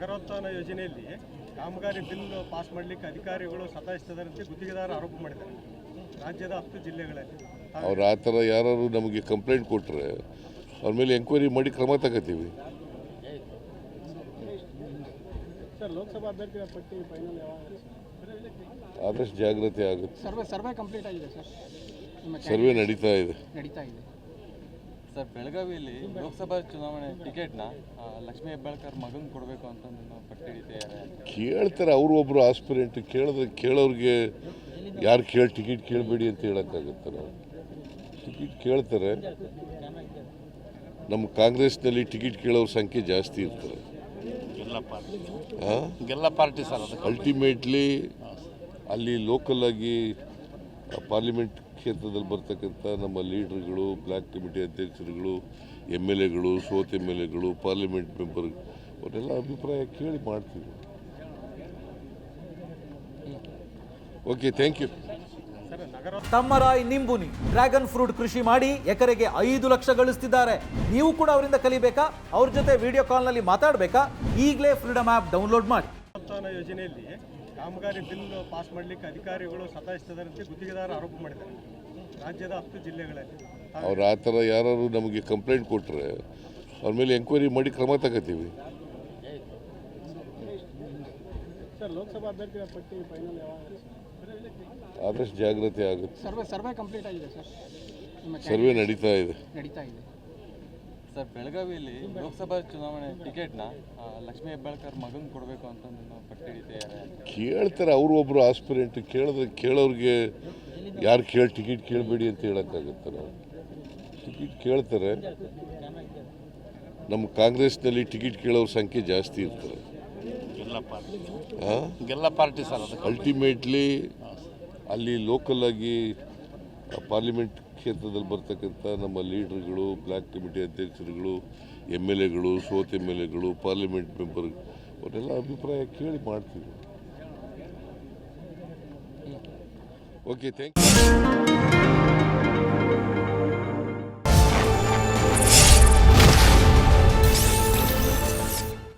ನಗರೋತ್ಥಾನ ಯೋಜನೆಯಲ್ಲಿ ಕಾಮಗಾರಿ bill pass ಮಾಡಲಿಕ್ಕೆ ಅಧಿಕಾರಿಗಳು ಸತಾಯಿಸ್ತಿದ್ದಾರಂತೆ ಗುತ್ತಿಗೆದಾರ ಆರೋಪ ಮಾಡಿದ್ದಾರೆ. ರಾಜ್ಯದ ಹತ್ತು ಜಿಲ್ಲೆಗಳಲ್ಲಿ. ಅವ್ರು ಆ ಥರ ಯಾರು ನಮಗೆ ಕಂಪ್ಲೇಂಟ್ ಕೊಟ್ಟರೆ ಅವ್ರ ಮೇಲೆ ಎಂಕ್ವೈರಿ ಮಾಡಿ ಕ್ರಮ ತಗೋತೀವಿ. ಸರ್ ಲೋಕಸಭಾ ಅಭ್ಯರ್ಥಿಗಳ ಪಟ್ಟಿ ಫೈನಲ್ ಯಾವಾಗ? ಆದಷ್ಟು ಜಾಗ್ರತೆ ಆಗುತ್ತೆ. ಸರ್ವೆ ಸರ್ವೆ ಕಂಪ್ಲೀಟ್ ಆಗಿದೆ ಸರ್ವೆ ನಡೀತಾ ಇದೆ. ನಡೀತಾ ಇದೆ. ಸರ್ ಬೆಳಗಾವಿಯಲ್ಲಿ ಲೋಕಸಭಾ ಚುನಾವಣೆ ಟಿಕೆಟ್ನ ಲಕ್ಷ್ಮೀ ಹೆಬ್ಬಾಳ್ಕರ್ ಮಗನ್ ಕೊಡಬೇಕು ಅಂತ ನಾವು ಪಟ್ಟು ಹಿಡಿತಿದ್ದಾರೆ ಕೇಳ್ತಾರೆ ಅವರು ಒಬ್ರು ಆಸ್ಪಿರೆಂಟ್ ಕೇಳಿದ್ರೆ ಕೇಳೋರಿಗೆ ಯಾರು ಕೇಳಿ ಟಿಕೆಟ್ ಕೇಳಬೇಡಿ ಅಂತ ಹೇಳೋಕ್ಕಾಗುತ್ತೆ ನಾವು ಟಿಕೆಟ್ ಕೇಳ್ತಾರೆ. ನಮ್ಮ ಕಾಂಗ್ರೆಸ್ನಲ್ಲಿ ಟಿಕೆಟ್ ಕೇಳೋರ ಸಂಖ್ಯೆ ಜಾಸ್ತಿ ಇರ್ತಾರೆ. ಗೆಲ್ಲ ಪಾರ್ಟಿ ಸರ್ ಅದು. ಅಲ್ಟಿಮೇಟ್ಲಿ ಅಲ್ಲಿ ಲೋಕಲ್ ಆಗಿ ಪಾರ್ಲಿಮೆಂಟ್ ಕ್ಷೇತ್ರದಲ್ಲಿ ಬರ್ತಕ್ಕಂಥ ನಮ್ಮ ಲೀಡರ್ಗಳು ಬ್ಲಾಕ್ ಕಮಿಟಿ ಅಧ್ಯಕ್ಷರುಗಳು ಎಂ ಎಲ್ ಎಗಳು ಸೋತ್ ಎಂ ಎಲ್ ಎಗಳು ಪಾರ್ಲಿಮೆಂಟ್ ಮೆಂಬರ್ ಅವರೆಲ್ಲ ಅಭಿಪ್ರಾಯ ಕೇಳಿ ಮಾಡ್ತೀವಿ. ಓಕೆ ಥ್ಯಾಂಕ್ ಯು ತಮ್ಮರಾಯ್ ನಿಂಬುನಿ ಡ್ರ್ಯಾಗನ್ ಫ್ರೂಟ್ ಕೃಷಿ ಮಾಡಿ ಎಕರೆಗೆ ಐದು ಲಕ್ಷ ಗಳಿಸ್ತಿದ್ದಾರೆ. ನೀವು ಕೂಡ ಅವರಿಂದ ಕಲಿಬೇಕಾ? ಅವ್ರ ಜೊತೆ ವಿಡಿಯೋ ಕಾಲ್ನಲ್ಲಿ ಮಾತಾಡಬೇಕಾ? ಈಗಲೇ ಫ್ರೀಡಮ್ ಆ್ಯಪ್ ಡೌನ್ಲೋಡ್ ಮಾಡಿ. ಯೋಜನೆಯಲ್ಲಿ ಕಾಮಗಾರಿ ಬಿಲ್ ಪಾಸ್ ಮಾಡಲಿಕ್ಕೆ ಅಧಿಕಾರಿಗಳು ಸತಾಯಿಸ್ತಿದ್ದಾರಂತೆ ಗುತ್ತಿಗೆದಾರ ಆರೋಪ ಮಾಡಿದ್ದಾರೆ. ರಾಜ್ಯದ ಹತ್ತು ಜಿಲ್ಲೆಗಳಲ್ಲಿ. ಅವ್ರು ಆ ಥರ ಯಾರು ನಮಗೆ ಕಂಪ್ಲೇಂಟ್ ಕೊಟ್ಟರೆ ಅವ್ರ ಮೇಲೆ ಎಂಕ್ವೈರಿ ಮಾಡಿ ಕ್ರಮ ತಗೋತೀವಿ. ಸರ್ ಲೋಕಸಭಾ ಅಭ್ಯರ್ಥಿಗಳ ಪಟ್ಟಿ ಫೈನಲ್ ಯಾವಾಗ? ಆದಷ್ಟು ಜಾಗ್ರತೆ ಆಗುತ್ತೆ. ಸರ್ವೆ ಸರ್ವೆ ಕಂಪ್ಲೀಟ್ ಆಗಿದೆ ಸರ್. ಸರ್ವೆ ನಡೀತಾ ಇದೆ. ನಡೀತಾ ಇದೆ. ಸರ್ ಬೆಳಗಾವಿಯಲ್ಲಿ ಲೋಕಸಭಾ ಚುನಾವಣೆ ಟಿಕೆಟ್ನ ಲಕ್ಷ್ಮೀ ಹೆಬ್ಬಾಳ್ಕರ್ ಮಗನ್ ಕೊಡಬೇಕು ಅಂತ ನಾವು ಪಟ್ಟು ಹಿಡಿತಿದ್ದಾರೆ ಕೇಳ್ತಾರೆ ಅವರು ಒಬ್ರು ಆಸ್ಪಿರೆಂಟ್ ಕೇಳಿದ್ರೆ ಕೇಳೋರಿಗೆ ಯಾರು ಕೇಳಿ ಟಿಕೆಟ್ ಕೇಳಬೇಡಿ ಅಂತ ಹೇಳೋಕ್ಕಾಗುತ್ತೆ ನಾವು ಟಿಕೆಟ್ ಕೇಳ್ತಾರೆ. ನಮ್ಮ ಕಾಂಗ್ರೆಸ್ನಲ್ಲಿ ಟಿಕೆಟ್ ಕೇಳೋರ ಸಂಖ್ಯೆ ಜಾಸ್ತಿ ಇರ್ತಾರೆ. ಗೆಲ್ಲ ಪಾರ್ಟಿ ಹಾಂ ಗೆಲ್ಲ ಪಾರ್ಟಿ ಸರ್ ಅಲ್ಟಿಮೇಟ್ಲಿ ಅಲ್ಲಿ ಲೋಕಲ್ ಆಗಿ ಪಾರ್ಲಿಮೆಂಟ್ ಕ್ಷೇತ್ರದಲ್ಲಿ ಬರ್ತಕ್ಕಂಥ ನಮ್ಮ ಲೀಡರ್ಗಳು ಬ್ಲಾಕ್ ಕಮಿಟಿ ಅಧ್ಯಕ್ಷರುಗಳು ಎಂ ಎಲ್ ಎಗಳು ಸೋತ್ ಎಂ ಎಲ್ ಎಗಳು ಪಾರ್ಲಿಮೆಂಟ್ ಮೆಂಬರ್ ಅವರೆಲ್ಲ ಅಭಿಪ್ರಾಯ ಕೇಳಿ ಮಾಡ್ತೀವಿ. Okay thank you